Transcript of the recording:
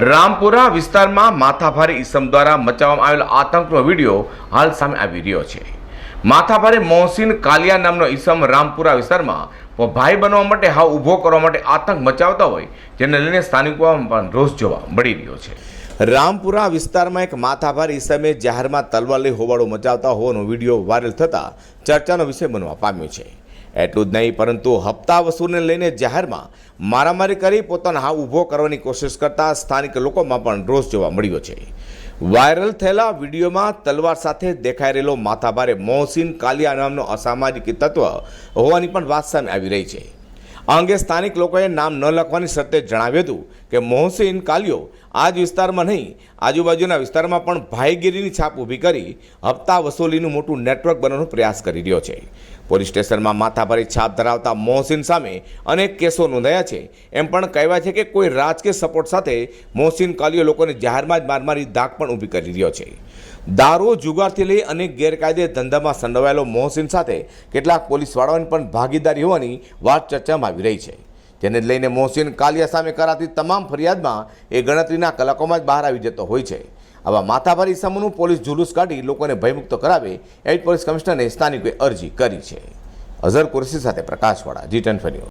રામપુરા વિસ્તારમાં માથાભારે ઈસમ દ્વારા મચાવવામાં આવેલો આતંકનો વીડિયો હાલ સામે આવી રહ્યો છે. માથાભારે મોહસિન કાલિયા નામનો ઈસમ રામપુરા વિસ્તારમાં ભાઈ બનવા માટે હાવ ઊભો કરવા માટે આતંક મચાવતા હોય જેને લઈને સ્થાનિકોમાં પણ રોષ જોવા મળી રહ્યો છે. રામપુરા વિસ્તારમાં એક માથાભાર ઈસમે જાહેરમાં તલવાર લઈ હોબાળો મચાવતા હોવાનો વીડિયો વાયરલ થતાં ચર્ચાનો વિષય બનવા પામ્યો છે. એટલું જ નહીં, પરંતુ હપ્તા વસૂલને લઈને જાહેરમાં મારામારી કરી પોતાનો હાવ ઊભો કરવાની કોશિશ કરતા સ્થાનિક લોકોમાં પણ રોષ જોવા મળ્યો છે. વાયરલ થયેલા વિડીયોમાં તલવાર સાથે દેખાઈ રહેલો માથાભારે મોહસિન કાલિયા નામનો અસામાજિક તત્વ હોવાની પણ વાત સામે આવી રહી છે. આ અંગે સ્થાનિક લોકોએ નામ ન લખવાની શરતે જણાવ્યું હતું કે મોહસિન કાલિયો આ જ વિસ્તારમાં નહીં, આજુબાજુના વિસ્તારમાં પણ ભાઈગીરીની છાપ ઊભી કરી હપ્તા વસૂલીનું મોટું નેટવર્ક બનાવવાનો પ્રયાસ કરી રહ્યો છે. પોલીસ સ્ટેશનમાં માથાભારી છાપ ધરાવતા મોહસિન સામે અનેક કેસો નોંધાયા છે. એમ પણ કહેવાય છે કે કોઈ રાજકીય સપોર્ટ સાથે મોહસિન કાલિયો લોકોને જાહેરમાં જ મારમારી દાગ પણ ઊભી કરી રહ્યો છે. દારૂ, જુગારથી લઈ અનેક ગેરકાયદે ધંધામાં સંડોવાયેલો મોહસિન સાથે કેટલાક પોલીસવાળાઓની પણ ભાગીદારી હોવાની વાત ચર્ચામાં આવી રહી છે. જેને લઈને મોહસિન કાલિયા સામે કરાતી તમામ ફરિયાદમાં એ ગણતરીના કલાકોમાં જ બહાર આવી જતો હોય છે. આવા માથાભારી સમૂહનું પોલીસ જુલુસ કાઢી લોકોને ભયમુક્ત કરાવે એવી પોલીસ કમિશનરને સ્થાનિકોએ અરજી કરી છે. અઝર કુરશી સાથે પ્રકાશવાળા જી ટેન